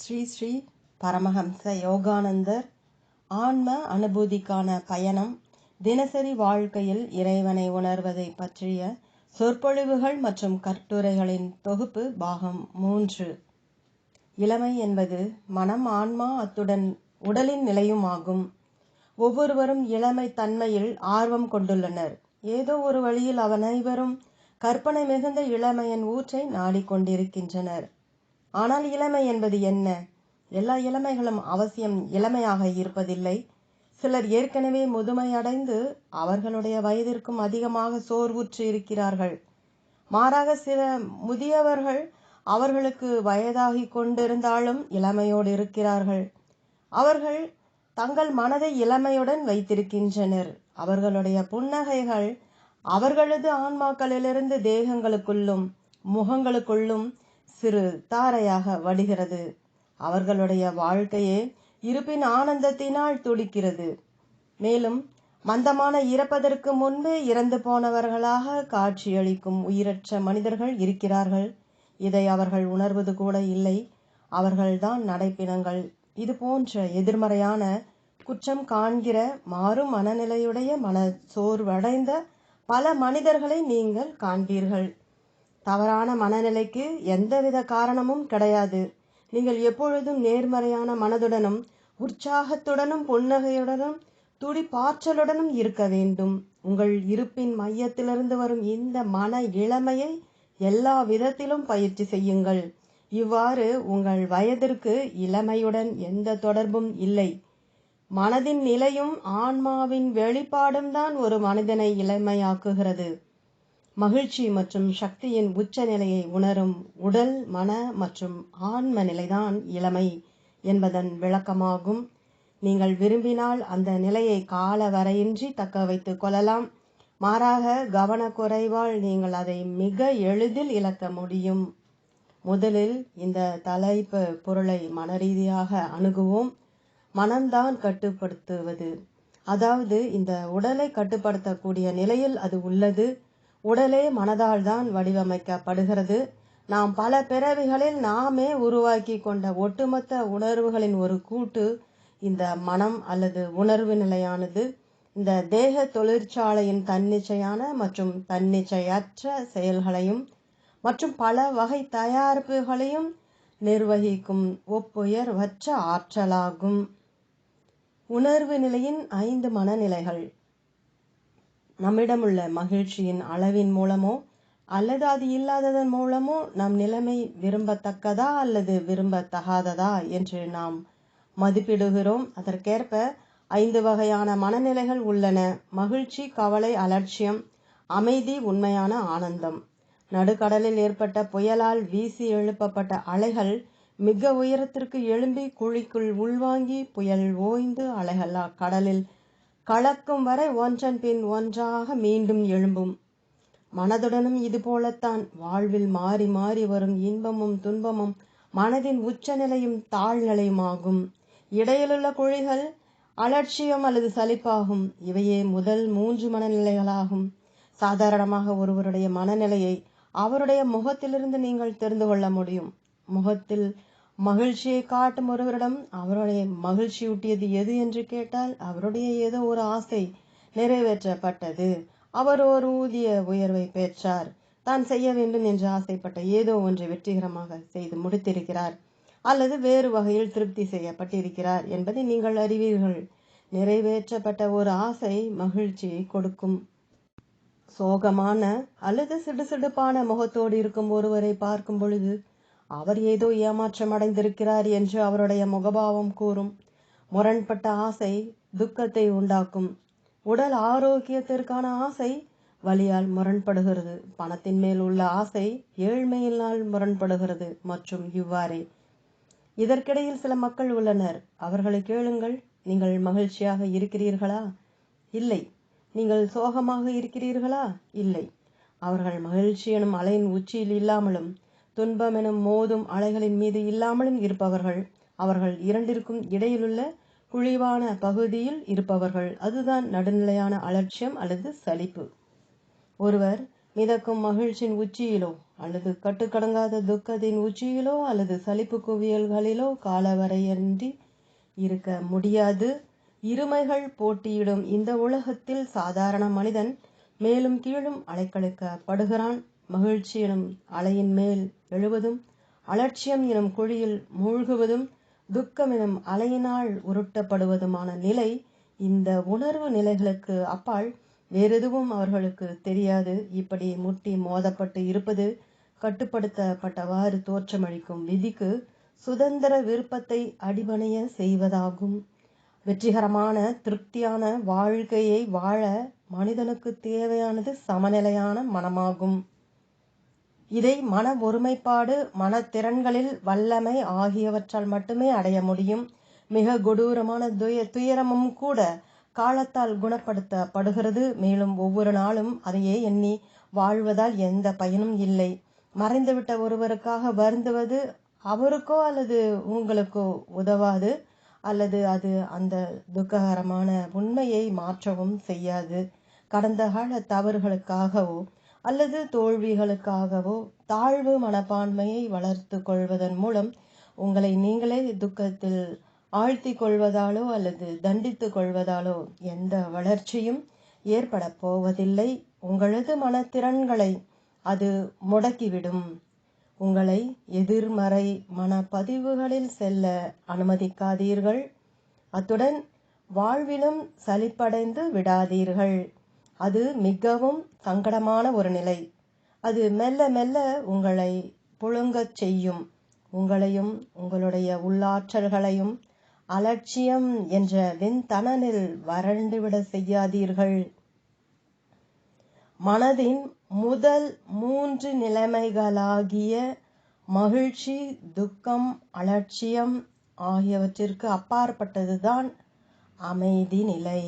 ஸ்ரீ ஸ்ரீ பரமஹம்ச யோகானந்தர் ஆன்ம அனுபூதிக்கான பயணம் தினசரி வாழ்க்கையில் இறைவனை உணர்வதை பற்றிய சொற்பொழிவுகள் மற்றும் கட்டுரைகளின் தொகுப்பு பாகம் மூன்று. இளமை என்பது மனம் ஆன்மா அத்துடன் உடலின் நிலையும் ஆகும் ஒவ்வொருவரும் இளமை தன்மையில் ஆர்வம் கொண்டுள்ளனர். ஏதோ ஒரு வழியில் அவனைவரும் கற்பனை மிகுந்த இளமையின் ஊற்றை நாடிக்கொண்டிருக்கின்றனர். ஆனால் இளமை என்பது என்ன? எல்லா இளமைகளும் அவசியம் இளமையாக இருப்பதில்லை. சிலர் ஏற்கனவே முதுமையடைந்து அவர்களுடைய வயதிற்கும் அதிகமாக சோர்வுற்று இருக்கிறார்கள். மாறாக சில முதியவர்கள் அவர்களுக்கு வயதாகி கொண்டிருந்தாலும் இளமையோடு இருக்கிறார்கள். அவர்கள் தங்கள் மனதை இளமையுடன் வைத்திருக்கின்றனர். அவர்களுடைய புன்னகைகள் அவர்களது ஆன்மாக்களிலிருந்து தேகங்களுக்குள்ளும் முகங்களுக்குள்ளும் சிறு தாரையாக வடிகிறது அவர்களுடைய வாழ்க்கையே இருப்பின் ஆனந்தத்தினால் துடிக்கிறது. மேலும் மந்தமான இறப்பதற்கு முன்பே இறந்து போனவர்களாக காட்சியளிக்கும் உயிரற்ற மனிதர்கள் இருக்கிறார்கள். இதை அவர்கள் உணர்வது கூட இல்லை. அவர்கள்தான் நடைப்பினங்கள் இது போன்ற எதிர்மறையான குற்றம் காண்கிற மாறும் மனநிலையுடைய மன சோர்வடைந்த பல மனிதர்களை நீங்கள் காண்பீர்கள். தவறான மனநிலைக்கு எந்தவித காரணமும் கிடையாது. நீங்கள் எப்பொழுதும் நேர்மறையான மனதுடனும் உற்சாகத்துடனும் புன்னகையுடனும் துடிப்பாற்றலுடனும் இருக்க வேண்டும். உங்கள் இருப்பின் மையத்திலிருந்து வரும் இந்த மன இளமையை எல்லா விதத்திலும் பயிற்சி செய்யுங்கள். இவ்வாறு உங்கள் வயதிற்கு இளமையுடன் எந்த தொடர்பும் இல்லை. மனதின் நிலையும் ஆன்மாவின் வெளிப்பாடும் தான் ஒரு மனிதனை இளமையாக்குகிறது. மகிழ்ச்சி மற்றும் சக்தியின் உச்ச நிலையை உணரும் உடல் மன மற்றும் ஆன்ம நிலைதான் இளமை என்பதன் விளக்கமாகும். நீங்கள் விரும்பினால் அந்த நிலையை கால வரையின்றி தக்க வைத்துக் கொள்ளலாம். மாறாக கவனக்குறைவால் நீங்கள் அதை மிக எளிதில் இழக்க முடியும். முதலில் இந்த தலைப்பு பொருளை மனரீதியாக அணுகுவோம். மனம்தான் கட்டுப்படுத்துவது. அதாவது இந்த உடலை கட்டுப்படுத்தக்கூடிய நிலையில் அது உள்ளது. உடலே மனதால் தான் வடிவமைக்கப்படுகிறது. நாம் பல பிறவிகளில் நாமே உருவாக்கி கொண்ட ஒட்டுமொத்த உணர்வுகளின் ஒரு கூட்டு இந்த மனம் அல்லது உணர்வு நிலையானது. இந்த தேக தொழிற்சாலையின் தன்னிச்சையான மற்றும் தன்னிச்சையற்ற செயல்களையும் மற்றும் பல வகை தயாரிப்புகளையும் நிர்வகிக்கும் ஒப்புயர்வற்ற ஆற்றலாகும். உணர்வு நிலையின் ஐந்து மனநிலைகள். நம்மிடமுள்ள மகிழ்ச்சியின் அளவின் மூலமோ அல்லது அது இல்லாததன் மூலமோ நம் நிலைமை விரும்பத்தக்கதா அல்லது விரும்பத்தகாததா என்று நாம் மதிப்பிடுகிறோம். அதற்கேற்ப ஐந்து வகையான மனநிலைகள் உள்ளன. மகிழ்ச்சி கவலை அலட்சியம் அமைதி உண்மையான ஆனந்தம். நடுக்கடலில் ஏற்பட்ட புயலால் வீசி எழுப்பப்பட்ட அலைகள் மிக உயரத்திற்கு எழும்பி குழிக்குள் உள்வாங்கி புயல் ஓய்ந்து அலைகள் கடலில் கலக்கும் வரை ஒன்றன் பின் ஒன்றாக மீண்டும் எழும்பும். மனதுடனும் இது போலத்தான் வாழ்வில் மாறி மாறி வரும் இன்பமும் துன்பமும் மனதின் உச்சநிலையும் தாழ்நிலையுமாகும். இடையிலுள்ள குழிகள் அலட்சியம் அல்லது சலிப்பாகும். இவையே முதல் மூன்று மனநிலைகளாகும். சாதாரணமாக ஒருவருடைய மனநிலையை அவருடைய முகத்திலிருந்து நீங்கள் தெரிந்து கொள்ள முடியும். முகத்தில் மகிழ்ச்சியை காட்டும் ஒருவரிடம் அவருடைய மகிழ்ச்சியூட்டியது எது என்று கேட்டால் அவருடைய ஏதோ ஒரு ஆசை நிறைவேற்றப்பட்டது. அவர் ஒரு ஊதிய உயர்வை பெற்றார். தான் செய்ய வேண்டும் என்று ஆசைப்பட்ட ஏதோ ஒன்றை வெற்றிகரமாக செய்து முடித்திருக்கிறார். அல்லது வேறு வகையில் திருப்தி செய்யப்பட்டிருக்கிறார் என்பதை நீங்கள் அறிவீர்கள். நிறைவேற்றப்பட்ட ஒரு ஆசை மகிழ்ச்சியை கொடுக்கும். சோகமான அல்லது சிடுசிடுப்பான முகத்தோடு இருக்கும் ஒருவரை பார்க்கும் பொழுது அவர் ஏதோ ஏமாற்றம் அடைந்திருக்கிறார் என்று அவருடைய முகபாவம் கூறும். முரண்பட்ட ஆசை துக்கத்தை உண்டாக்கும். உடல் ஆரோக்கியத்திற்கான ஆசை வழியால் முரண்படுகிறது. பணத்தின் மேல் உள்ள ஆசை ஏழ்மையினால் முரண்படுகிறது மற்றும் இவ்வாறே. இதற்கிடையில் சில மக்கள் உள்ளனர். அவர்களை கேளுங்கள். நீங்கள் மகிழ்ச்சியாக இருக்கிறீர்களா? இல்லை. நீங்கள் சோகமாக இருக்கிறீர்களா? இல்லை. அவர்கள் மகிழ்ச்சி எனும் அலையின் உச்சியில் இல்லாமலும் துன்பம் எனும் மோதும் அலைகளின் மீது இல்லாமலும் இருப்பவர்கள் அவர்கள் இரண்டிற்கும் இடையிலுள்ள குழிவான பகுதியில் இருப்பவர்கள். அதுதான் நடுநிலையான அலட்சியம் அல்லது சலிப்பு. ஒருவர் மிதக்கும் மகிழ்ச்சியின் உச்சியிலோ அல்லது கட்டுக்கடங்காத துக்கத்தின் உச்சியிலோ அல்லது சலிப்பு குவியல்களிலோ காலவரையின்றி இருக்க முடியாது. இருமைகள் போட்டியிடும் இந்த உலகத்தில் சாதாரண மனிதன் மேலும் கீழும் அலைக்கழிக்கப்படுகிறான். மகிழ்ச்சி எனும் அலையின் மேல் எழுவதும் அலட்சியம் எனும் குழியில் மூழ்குவதும் துக்கம் எனும் அலையினால் உருட்டப்படுவதுமான நிலை இந்த உணர்வு நிலைகளுக்கு அப்பால் வேறெதுவும் அவர்களுக்கு தெரியாது. இப்படி முட்டி மோதப்பட்டு இருப்பது கட்டுப்படுத்தப்பட்டவாறு தோற்றமளிக்கும் விதிக்கு சுதந்திர விருப்பத்தை அடிபணைய செய்வதாகும். வெற்றிகரமான திருப்தியான வாழ்க்கையை வாழ மனிதனுக்கு தேவையானது சமநிலையான மனமாகும். இதை மன ஒருமைப்பாடு மனத்திறன்களில் வல்லமை ஆகியவற்றால் மட்டுமே அடைய முடியும். மிக கொடூரமான துய துயரமும் கூட காலத்தால் குணப்படுத்தப்படுகிறது. மேலும் ஒவ்வொரு நாளும் அதையே எண்ணி வாழ்வதால் எந்த பயனும் இல்லை. மறைந்துவிட்ட ஒருவருக்காக வருந்துவது அவருக்கோ அல்லது உங்களுக்கோ உதவாது அல்லது அது அந்த துக்ககரமான உண்மையை மாற்றவும் செய்யாது. கடந்த கால தவறுகளுக்காகவோ அல்லது தோல்விகளுக்காகவோ தாழ்வு மனப்பான்மையை வளர்த்து கொள்வதன் மூலம் உங்களை நீங்களே துக்கத்தில் ஆழ்த்தி கொள்வதாலோ அல்லது தண்டித்து கொள்வதாலோ எந்த வளர்ச்சியும் ஏற்பட போவதில்லை. உங்களது மனத்திறன்களை அது முடக்கிவிடும். உங்களை எதிர்மறை மனப்பதிவுகளில் செல்ல அனுமதிக்காதீர்கள். அத்துடன் வாழ்விலும் சலிப்படைந்து விடாதீர்கள். அது மிகவும் சங்கடமான ஒரு நிலை. அது மெல்ல மெல்ல உங்களை புழுங்கச் செய்யும். உங்களையும் உங்களுடைய உள்ளாற்றல்களையும் அலட்சியம் என்ற வெண்தணலில் வறண்டுவிட செய்யாதீர்கள். மனதின் முதல் மூன்று நிலைமைகளாகிய மகிழ்ச்சி துக்கம் அலட்சியம் ஆகியவற்றிற்கு அப்பாற்பட்டதுதான் அமைதி நிலை.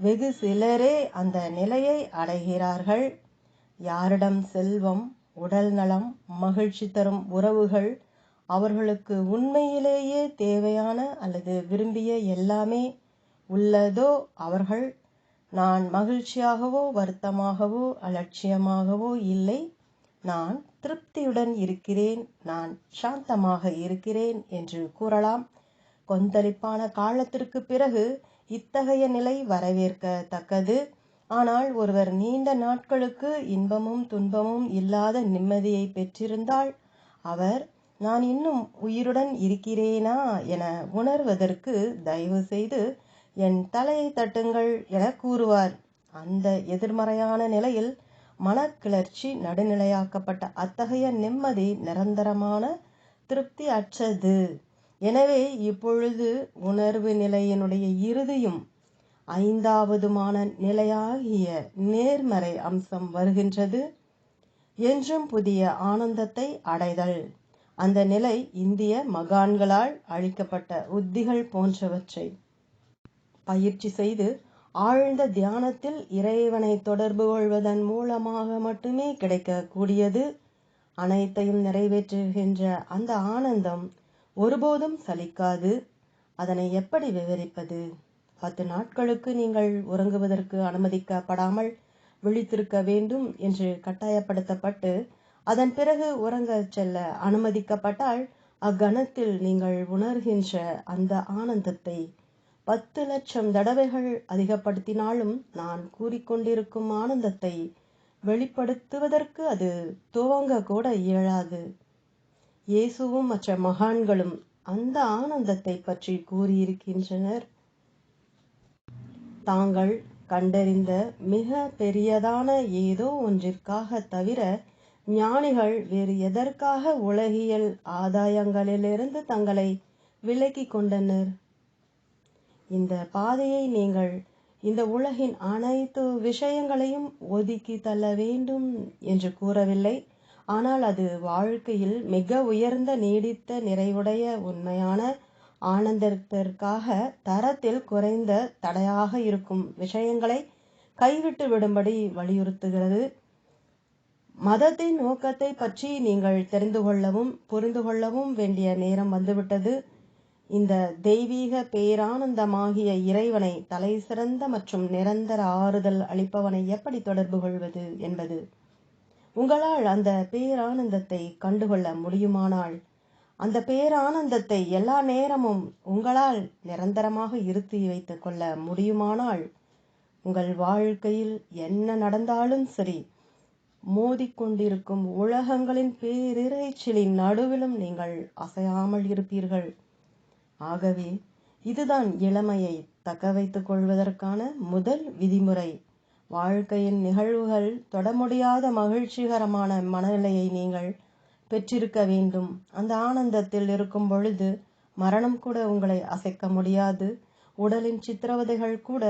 வெகு சிலரே அந்த நிலையை அடைகிறார்கள். யாரிடம் செல்வம் உடல் நலம் மகிழ்ச்சி தரும் உறவுகள் அவர்களுக்கு உண்மையிலேயே தேவையான அல்லது விரும்பிய எல்லாமே உள்ளதோ அவர்கள் நான் மகிழ்ச்சியாகவோ வருத்தமாகவோ அலட்சியமாகவோ இல்லை. நான் திருப்தியுடன் இருக்கிறேன் நான் சாந்தமாக இருக்கிறேன் என்று கூறலாம். கொந்தளிப்பான காலத்திற்கு பிறகு இத்தகைய நிலை வரவேற்கத்தக்கது. ஆனால் ஒருவர் நீண்ட நாட்களுக்கு இன்பமும் துன்பமும் இல்லாத நிம்மதியை பெற்றிருந்தால் அவர் நான் இன்னும் உயிருடன் இருக்கிறேனா? என உணர்வதற்கு தயவு செய்து என் தலையை தட்டுங்கள் என கூறுவார். அந்த எதிர்மறையான நிலையில் மனக்கிளர்ச்சி நடுநிலையாக்கப்பட்ட அத்தகைய நிம்மதி நிரந்தரமான திருப்தி அற்றது. எனவே இப்பொழுது உணர்வு நிலையினுடைய இறுதியும் ஐந்தாவதுமான நிலையாகிய நேர்மறை அம்சம் வருகின்றது. என்றும் புதிய ஆனந்தத்தை அடைதல். அந்த நிலை இந்திய மகான்களால் அளிக்கப்பட்ட உத்திகள் போன்றவற்றை பயிற்சி செய்து ஆழ்ந்த தியானத்தில் இறைவனை தொடர்பு கொள்வதன் மூலமாக மட்டுமே கிடைக்கக்கூடியது. அனைத்தையும் நிறைவேற்றுகின்ற அந்த ஆனந்தம் ஒருபோதும் சலிக்காது. அதனை எப்படி விவரிப்பது? பத்து நாட்களுக்கு நீங்கள் உறங்குவதற்கு அனுமதிக்கப்படாமல் விழித்திருக்க வேண்டும் என்று கட்டாயப்படுத்தப்பட்டு அதன் பிறகு உறங்க செல்ல அனுமதிக்கப்பட்டால் அக்கணத்தில் நீங்கள் உணர்கின்ற அந்த ஆனந்தத்தை பத்து லட்சம் தடவைகள் அதிகப்படுத்தினாலும் நான் கூறிக்கொண்டிருக்கும் ஆனந்தத்தை வெளிப்படுத்துவதற்கு அது துவங்க கூட இயலாது. இயேசுவும் மற்ற மகான்களும் அந்த ஆனந்தத்தை பற்றி கூறியிருக்கின்றனர். தாங்கள் கண்டறிந்த மிக பெரியதான ஏதோ ஒன்றிற்காக தவிர ஞானிகள் வேறு எதற்காக உலகியல் ஆதாயங்களிலிருந்து தங்களை விலக்கிக் கொண்டனர்? இந்த பாதையை நீங்கள் இந்த உலகின் அனைத்து விஷயங்களையும் ஒதுக்கி தள்ள வேண்டும் என்று கூறவில்லை. ஆனால் அது வாழ்க்கையில் மிக உயர்ந்த நீடித்த நிறைவுடைய உண்மையான ஆனந்தத்திற்காக தரத்தில் குறைந்த தடையாக இருக்கும் விஷயங்களை கைவிட்டு விடும்படி வலியுறுத்துகிறது. மதத்தின் நோக்கத்தை பற்றி நீங்கள் தெரிந்து கொள்ளவும் புரிந்து கொள்ளவும் வேண்டிய நேரம் வந்துவிட்டது. இந்த தெய்வீக பேரானந்தமாகிய இறைவனை தலை சிறந்த மற்றும் நிரந்தர ஆறுதல் அளிப்பவனை எப்படி தொடர்பு கொள்வது என்பது. உங்களால் அந்த பேரானந்தத்தை கண்டுகொள்ள முடியுமானால் அந்த பேரானந்தத்தை எல்லா நேரமும் உங்களால் நிரந்தரமாக இருத்தி வைத்துக் கொள்ள முடியுமானால் உங்கள் வாழ்க்கையில் என்ன நடந்தாலும் சரி மோதிக்கொண்டிருக்கும் உலகங்களின் பேரிரைச்சலின் நடுவிலும் நீங்கள் அசையாமல் இருப்பீர்கள். ஆகவே இதுதான் இளமையை தக்க வைத்துக் கொள்வதற்கான முதல் விதிமுறை. வாழ்க்கையின் நிகழ்வுகள் தொடமுடியாத மகிழ்ச்சிகரமான மனநிலையை நீங்கள் பெற்றிருக்க வேண்டும். அந்த ஆனந்தத்தில் இருக்கும் பொழுது மரணம் கூட உங்களை அசைக்க முடியாது. உடலின் சித்திரவதைகள் கூட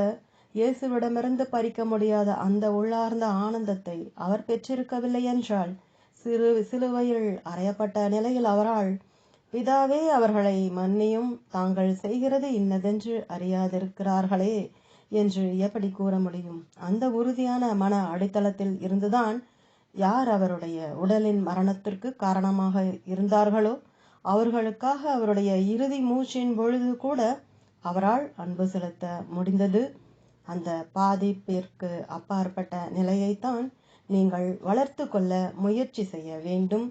இயேசுவிடமிருந்து பறிக்க முடியாத அந்த உள்ளார்ந்த ஆனந்தத்தை அவர் பெற்றிருக்கவில்லை என்றால் சிறு சிலுவையில் அறையப்பட்ட நிலையில் அவரால் பிதாவே அவர்களை மன்னியும் தாங்கள் செய்கிறது இன்னதென்று அறியாதிருக்கிறார்களே. என்று எப்படி கூற முடியும்? அந்த உறுதியான மன அடித்தளத்தில் இருந்துதான் யார் அவருடைய உடலின் மரணத்திற்கு காரணமாக இருந்தார்களோ அவர்களுக்காக அவருடைய இறுதி மூச்சின் பொழுது கூட அவரால் அன்பு செலுத்த முடிந்தது. அந்த பாதிப்பிற்கு அப்பாற்பட்ட நிலையைத்தான் நீங்கள் வளர்த்து கொள்ள முயற்சி செய்ய வேண்டும்.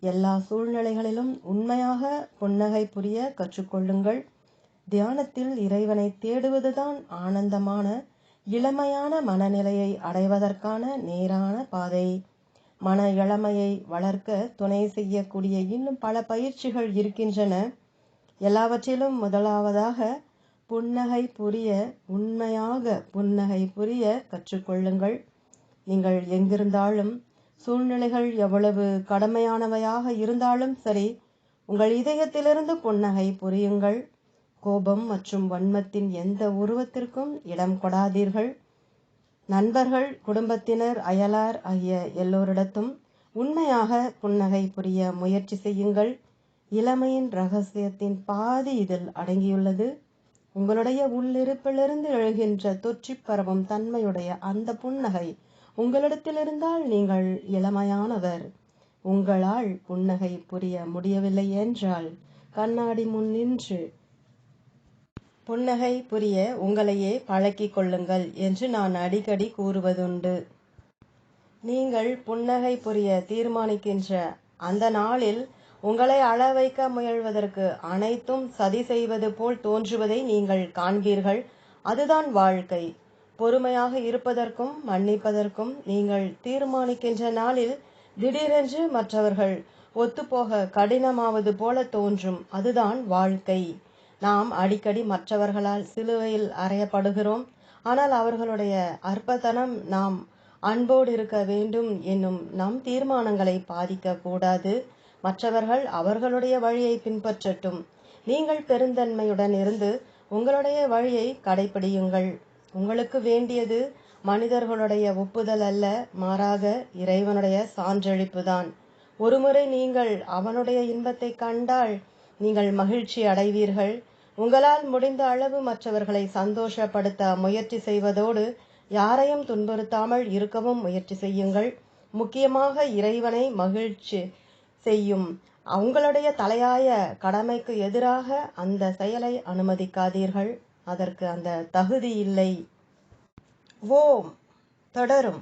எல்லா சூழ்நிலைகளிலும் உண்மையாக புன்னகை புரிய கற்றுக்கொள்ளுங்கள். தியானத்தில் இறைவனை தேடுவதுதான் ஆனந்தமான இளமையான மனநிலையை அடைவதற்கான நேரான பாதை. மன இளமையை வளர்க்க துணை செய்யக்கூடிய இன்னும் பல பயிற்சிகள் இருக்கின்றன. எல்லாவற்றிலும் முதலாவதாக புன்னகை புரிய உண்மையாக புன்னகை புரிய கற்றுக்கொள்ளுங்கள். நீங்கள் எங்கிருந்தாலும் சூழ்நிலைகள் எவ்வளவு கடமையானவையாக இருந்தாலும் சரி உங்கள் இதயத்திலிருந்து புன்னகை புரியுங்கள். கோபம் மற்றும் வன்மத்தின் எந்த உருவத்திற்கும் இடம் கொடாதீர்கள். நண்பர்கள் குடும்பத்தினர் அயலார் ஆகிய எல்லோரிடத்தும் உண்மையாக புன்னகை புரிய முயற்சி செய்யுங்கள். இளமையின் ரகசியத்தின் பாதி இதில் அடங்கியுள்ளது. உங்களுடைய உள்ளிருப்பிலிருந்து எழுகின்ற தொற்றி பரவும் தன்மையுடைய அந்த புன்னகை உங்களிடத்திலிருந்தால் நீங்கள் இளமையானவர். உங்களால் புன்னகை புரிய முடியவில்லை என்றால் கண்ணாடி முன் நின்று புன்னகை புரிய உங்களையே பழக்கிக் கொள்ளுங்கள் என்று நான் அடிக்கடி கூறுவதுண்டு. நீங்கள் புன்னகை புரிய தீர்மானிக்கின்ற அந்த நாளில் உங்களை அள வைக்க முயல்வதற்கு அனைத்தும் சதி செய்வது போல் தோன்றுவதை நீங்கள் காண்பீர்கள். அதுதான் வாழ்க்கை. பொறுமையாக இருப்பதற்கும் மன்னிப்பதற்கும் நீங்கள் தீர்மானிக்கின்ற நாளில் திடீரென்று மற்றவர்கள் ஒத்துப்போக கடினமாவது போல தோன்றும். அதுதான் வாழ்க்கை. நாம் அடிக்கடி மற்றவர்களால் சிலுவையில் அறையப்படுகிறோம். ஆனால் அவர்களுடைய அற்பத்தனம் நாம் அன்போடு இருக்க வேண்டும் என்னும் நம் தீர்மானங்களை பாதிக்க கூடாது. மற்றவர்கள் அவர்களுடைய வழியை பின்பற்றட்டும். நீங்கள் பெருந்தன்மையுடன் இருந்து உங்களுடைய வழியை கடைபிடியுங்கள் உங்களுக்கு வேண்டியது மனிதர்களுடைய ஒப்புதல் அல்ல மாறாக இறைவனுடைய சான்றளிப்புதான். ஒருமுறை நீங்கள் அவனுடைய இன்பத்தை கண்டால் நீங்கள் மகிழ்ச்சி அடைவீர்கள். உங்களால் முடிந்த அளவு மற்றவர்களை சந்தோஷப்படுத்த முயற்சி செய்வதோடு யாரையும் துன்புறுத்தாமல் இருக்கவும் முயற்சி செய்யுங்கள். முக்கியமாக இறைவனை மகிழ்ச்சி செய்யும். அவங்களுடைய தலையாய கடமைக்கு எதிராக அந்த செயலை அனுமதிக்காதீர்கள். அதற்கு அந்த தகுதி இல்லை. ஓம். தொடரும்.